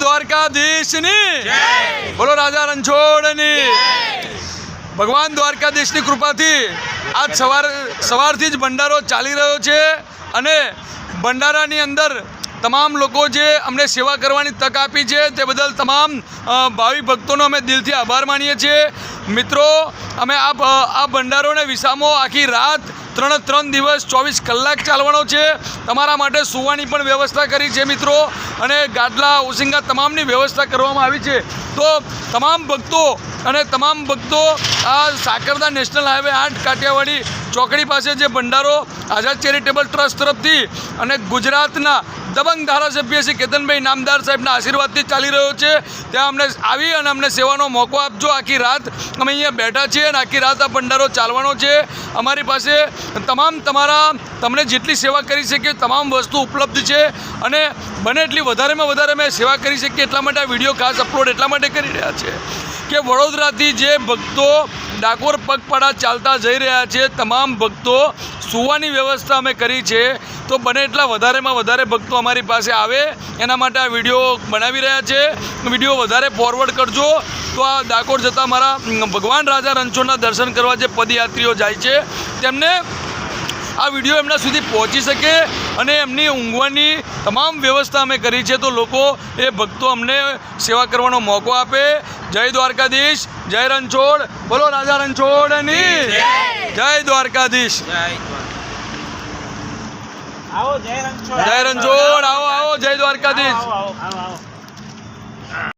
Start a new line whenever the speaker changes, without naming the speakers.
દ્વારકાધીશની. બોલો રાજા રણછોડની. ભગવાન દ્વારકાધીશની કૃપાથી આજ સવાર સવારથી જ ભંડારો ચાલી રહ્યો છે અને ભંડારાની અંદર તમામ લોકો જે અમને સેવા કરવાની તક આપી છે તે બદલ તમામ ભાવિ ભક્તોનો અમે દિલથી આભાર માનીએ છીએ. મિત્રો, અમે આ આ ભંડારોને વિસામો આખી રાત ત્રણ ત્રણ દિવસ ચોવીસ કલાક ચાલવાનો છે. તમારા માટે સુવાની પણ વ્યવસ્થા કરી છે મિત્રો. અને ગાદલા ઓસિંગા તમામની વ્યવસ્થા કરવામાં આવી છે. તો તમામ ભક્તો અને તમામ ભક્તો આ સાકરદા નેશનલ હાઈવે આઠ કાઠિયાવાડી ચોકડી પાસે જે ભંડારો આઝાદ ચેરિટેબલ ટ્રસ્ટ તરફથી અને ગુજરાતના દબંગ ધારાસભ્ય શ્રી કેતનભાઈ નામદાર સાહેબના આશીર્વાદથી ચાલી રહ્યો છે. ત્યાં અમને આવી અને અમને સેવાનો મોકો આપજો. આખી રાત અમે અહીંયા બેઠા છીએ અને આખી રાત આ ભંડારો ચાલવાનો છે. અમારી પાસે તમામ તમારા તમને જેટલી સેવા કરી શકીએ તમામ વસ્તુ ઉપલબ્ધ છે અને બને એટલી વધારેમાં વધારે અમે સેવા કરી શકીએ એટલા માટે આ વીડિયો ખાસ અપલોડ એટલા માટે કરી રહ્યા છે કે વડોદરાથી જે ભક્તો ડાકોર પગપાળા ચાલતા જઈ રહ્યા છે. તમામ ભક્તો સુવાની વ્યવસ્થા અમે કરી છે. તો બને એટલા વધારેમાં વધારે ભક્તો અમારી પાસે આવે. એના માટે આ વીડિયો બનાવી રહ્યા છે. વીડિયો વધારે ફોરવર્ડ કરજો. તો આ ડાકોર જતાં મારા ભગવાન રાજા રણછોડના દર્શન કરવા જે પદયાત્રીઓ જાય છે, તેમને આ વીડિયો એમના સુધી પહોંચી શકે અને એમની ઊંઘવાની તમામ વ્યવસ્થા અમે કરી છે. તો લોકો, એ ભક્તો અમને સેવા કરવાનો મોકો આપે. જય દ્વારકાધીશ જય રણછોડ બોલો રાજા રણછોડની. જય દ્વારકાધીશ.
આવો જય રણછોડ.
જય રણછોડ આવો આવો જય દ્વારકાધીશ.